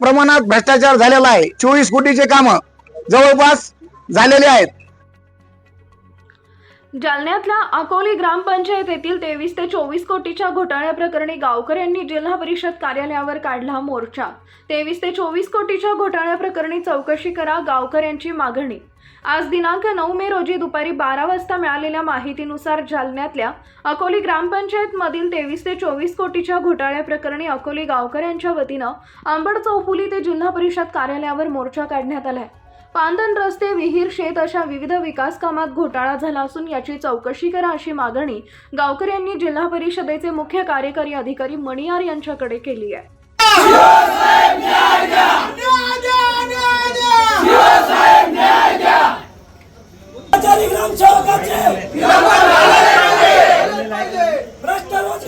प्रमाणात भ्रष्टाचार झालेला आहे. चोवीस कोटीचे काम जवळपास झालेले आहेत. जालन्यातल्या अकोली ग्रामपंचायत येथील तेवीस ते चोवीस कोटीच्या घोटाळ्याप्रकरणी गावकऱ्यांनी जिल्हा परिषद कार्यालयावर काढला मोर्चा. तेवीस ते चोवीस कोटीच्या घोटाळ्याप्रकरणी चौकशी करा गावकऱ्यांची मागणी. आज दिनांक नऊ मे रोजी दुपारी बारा वाजता मिळालेल्या माहितीनुसार जालन्यातल्या अकोली ग्रामपंचायतमधील तेवीस ते चोवीस कोटीच्या घोटाळ्याप्रकरणी अकोली गावकऱ्यांच्या वतीनं अंबड चौफुली ते जिल्हा परिषद कार्यालयावर मोर्चा काढण्यात आलाय. पांदन रस्ते विहीर शेत अशा विविध विकास कामात घोटाळा झाला असून याची चौकशी करा अशी मागणी गावकऱ्यांनी जिल्हा परिषदेचे मुख्य कार्यकारी अधिकारी मणियार यांच्याकडे केली आहे कर्मचारी ग्रामसेवकाचे भ्रष्ट रोजगार सेवकाचे भ्रष्ट सरपंचावर कारवाई झाली पाहिजे झालीच पाहिजे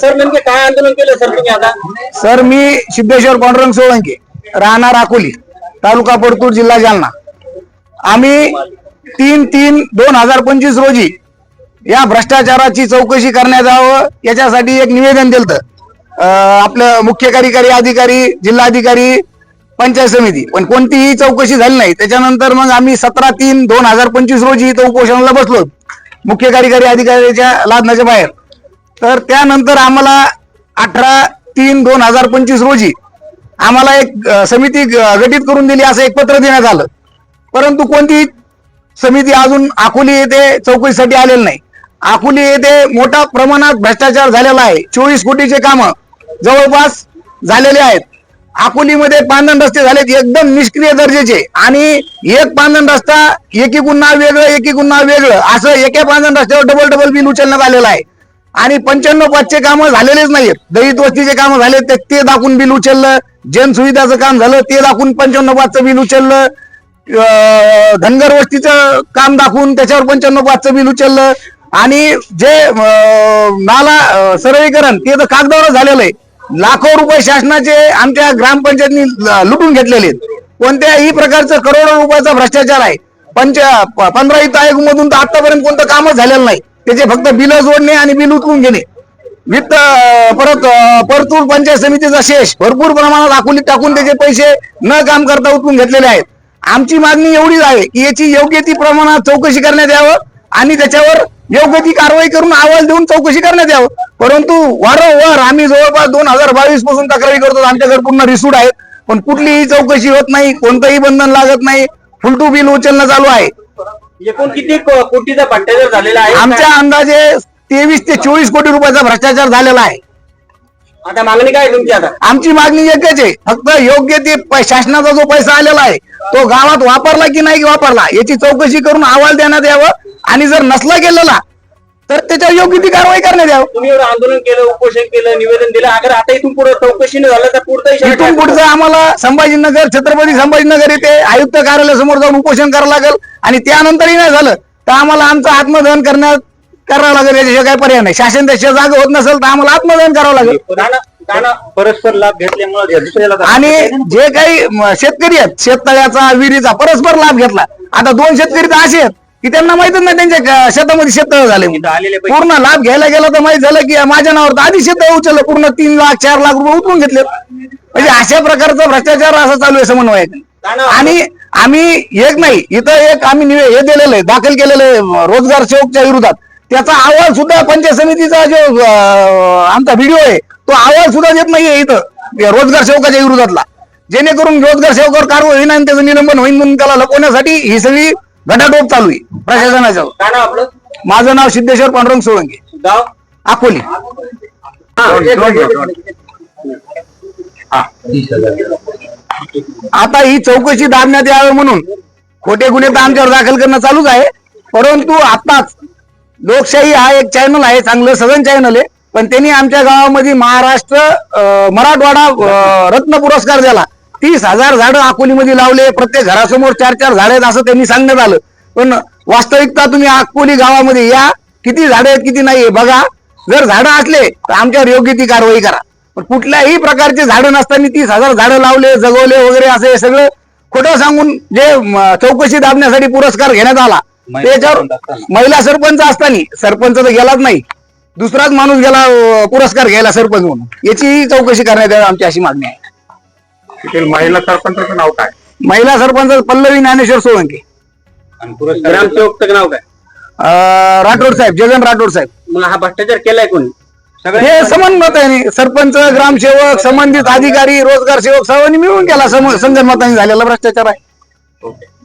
सर नेमके काय आंदोलन केलं सर तुम्ही आता? सर मी सिद्धेश्वर पांडुरंग सोळंके राहणार अकोली तालुका परतूर जिल्हा जालना. आम्ही तीन तीन दोन हजार पंचवीस रोजी या भ्रष्टाचाराची चौकशी करण्यात यावं याच्यासाठी एक निवेदन दिलं आपलं मुख्य कार्यकारी अधिकारी जिल्हाधिकारी पंचायत समिती. पण कोणतीही चौकशी झाली नाही. त्याच्यानंतर मग आम्ही सतरा तीन दोन हजार पंचवीस रोजी इथं उपोषणाला बसलो. मुख्य कार्यकारी अधिकाऱ्याच्या लादण्याच्या बाहेर. तर त्यानंतर आम्हाला अठरा तीन दोन हजार पंचवीस रोजी आम्हाला एक समिती ग- गठीत करून दिली असं एक पत्र देण्यात आलं. परंतु कोणतीही समिती अजून अकोली येथे चौकशीसाठी आलेली नाही. अकोली येथे मोठ्या प्रमाणात भ्रष्टाचार झालेला आहे. चोवीस कोटीचे कामं जवळपास झालेले आहेत. अकोलीमध्ये पांदन रस्ते झालेत एकदम निष्क्रिय दर्जेचे. आणि एक पांदन रस्ता एकी गुन्हा वेगळं एकी नाव वेगळं. असं एका पांदन रस्त्यावर डबल डबल बिल उचलण्यात आलेलं आहे. आणि पंच्याण्णव पाचचे कामं झालेलेच नाहीत दलित वस्तीचे कामं झाले ते ते दाखवून बिल उचललं. जन सुविधाचं काम झालं ते दाखवून पंच्याण्णव पाचचं बिल उचललं. धनगर वस्तीचं काम दाखवून त्याच्यावर पंच्याण्णव पाचचं बिल उचललं. आणि जे नाला सरळीकरण ते तर कागदावर झालेलं आहे. लाखो रुपये शासनाचे आमच्या ग्रामपंचायतनी लुटून घेतलेले आहेत. कोणत्याही प्रकारचं करोडो रुपयाचा भ्रष्टाचार आहे? पंच पंधरा वित्त आयोग मधून तर आतापर्यंत कोणतं कामच झालेलं नाही. त्याचे फक्त बिल जोडणे आणि बिल उचलून घेणे. वित्त परत परतूर पंचायत समितीचा शेष भरपूर प्रमाणात अकोलीत टाकून त्याचे पैसे न काम करता उचलून घेतलेले आहेत. आमची मागणी एवढीच आहे की याची योग्य ती प्रमाणात चौकशी करण्यात यावं आणि त्याच्यावर योग्य ती कारवाई करून अहवाल देऊन चौकशी करण्यात यावं. परंतु वारंवार आम्ही जवळपास दोन हजार बावीसपासून तक्रारी करतो. आमच्याकडे पूर्ण रिसूट आहेत. पण कुठलीही चौकशी होत नाही. कोणतंही बंधन लागत नाही. फुलटू बिल उचलणं चालू आहे. एकूण किती कोटीचा भ्रष्टाचार झालेला आहे? आमच्या अंदाजे तेवीस ते चोवीस कोटी रुपयाचा भ्रष्टाचार झालेला आहे. आता मागणी काय तुमची आता? आमची मागणी एकच आहे. फक्त योग्य ते शासनाचा जो पैसा आलेला आहे तो गावात वापरला की नाही वापरला याची चौकशी करून अहवाल देण्यात यावं. आणि जर नसला गेलेला तर त्याच्यावर योग्य ती कारवाई करण्यात यावं. तुम्ही एवढं आंदोलन केलं उपोषण केलं निवेदन दिलं अगर आता इथून पुढे चौकशी झालं तर पुढचा? इथून पुढचं आम्हाला संभाजीनगर छत्रपती संभाजीनगर येथे आयुक्त कार्यालयासमोर जाऊन उपोषण करावं लागेल. आणि त्यानंतरही नाही झालं तर आम्हाला आमचं आत्मदहन करण्यात करावं लागेल याच्याशिवाय काही पर्याय नाही. शासन त्याच्या जागा होत नसेल तर आम्हाला आत्मदहन करावं लागेल. परस्पर लाभ घेतल्यामुळे आणि जे काही शेतकरी आहेत शेततळ्याचा विहिरीचा परस्पर लाभ घेतला. आता दोन शेतकरी तर असे आहेत. की त्यांना माहितच नाही त्यांच्या शेतामध्ये शेततळ झाले. आलेले पैसे. पूर्ण लाभ घ्यायला गेला तर माहीत झालं की माझ्या नावावर तर आधी शेततळ उचललं पूर्ण तीन लाख चार लाख रुपये उचलून घेतले. म्हणजे अशा प्रकारचा भ्रष्टाचार असा चालू आहे समन्वयात नाना, आणि आम्ही एक नाही इथं एक आम्ही निवे- हे दिलेलं आहे दाखल केलेलं आहे रोजगार सेवकच्या विरोधात. त्याचा अहवाल सुद्धा पंचायत समितीचा जो आमचा व्हिडिओ आहे तो अहवाल सुद्धा देत नाहीये इथं रोजगार सेवकाच्या विरोधातला. जेणेकरून रोजगार सेवकावर कारवाई होईन आणि त्याचं निलंबन होईन म्हणून त्याला लपवण्यासाठी ही सगळी घटाटोप चालू आहे प्रशासनाच्या नाना आपलं? माझं नाव सिद्धेश्वर पांडुरंग सोळंके. गाव? अकोली. आता ही चौकशी दाबण्यात यावं म्हणून खोटे गुन्हे तर आमच्यावर दाखल करणं चालूच आहे. परंतु आताच लोकशाही हा एक चॅनल आहे चांगलं सदन चॅनल आहे. पण त्यांनी आमच्या गावामध्ये महाराष्ट्र अं, मराठवाडा अं, रत्न पुरस्कार दिला तीस हजार झाडं अकोलीमध्ये लावले प्रत्येक घरासमोर चार चार झाडं आहेत असं त्यांनी सांगण्यात आलं. पण वास्तविकता तुम्ही अकोली गावामध्ये या किती झाडं आहेत किती नाही बघा. जर झाडं असले तर आमच्यावर योग्य ती कारवाई करा. पण कुठल्याही प्रकारचे झाडं नसताना तीस हजार झाडं लावले जगवले वगैरे असं हे सगळं खोटं सांगून जे चौकशी दाबण्यासाठी पुरस्कार घेण्यात आला त्याच्यावर. महिला सरपंच असताना सरपंच तर गेलाच नाही. दुसराच माणूस गेला पुरस्कार घ्यायला सरपंच म्हणून. याची चौकशी करण्यात यावी आमची अशी मागणी आहे. तेथील महिला सरपंचाचं नाव काय? महिला सरपंच पल्लवी ज्ञानेश्वर सोळंके. आणि पुरस्कार ग्रामसेवकचं नाव काय? अं, राठोड साहेब जगन राठोड साहेब. मग हा भ्रष्टाचार केलाय कोणी? हे समन्वत आहे सरपंच ग्रामसेवक संबंधित अधिकारी रोजगार सेवक सर्वांनी मिळून केला सम- संगनमताने झालेला भ्रष्टाचार आहे. ओके.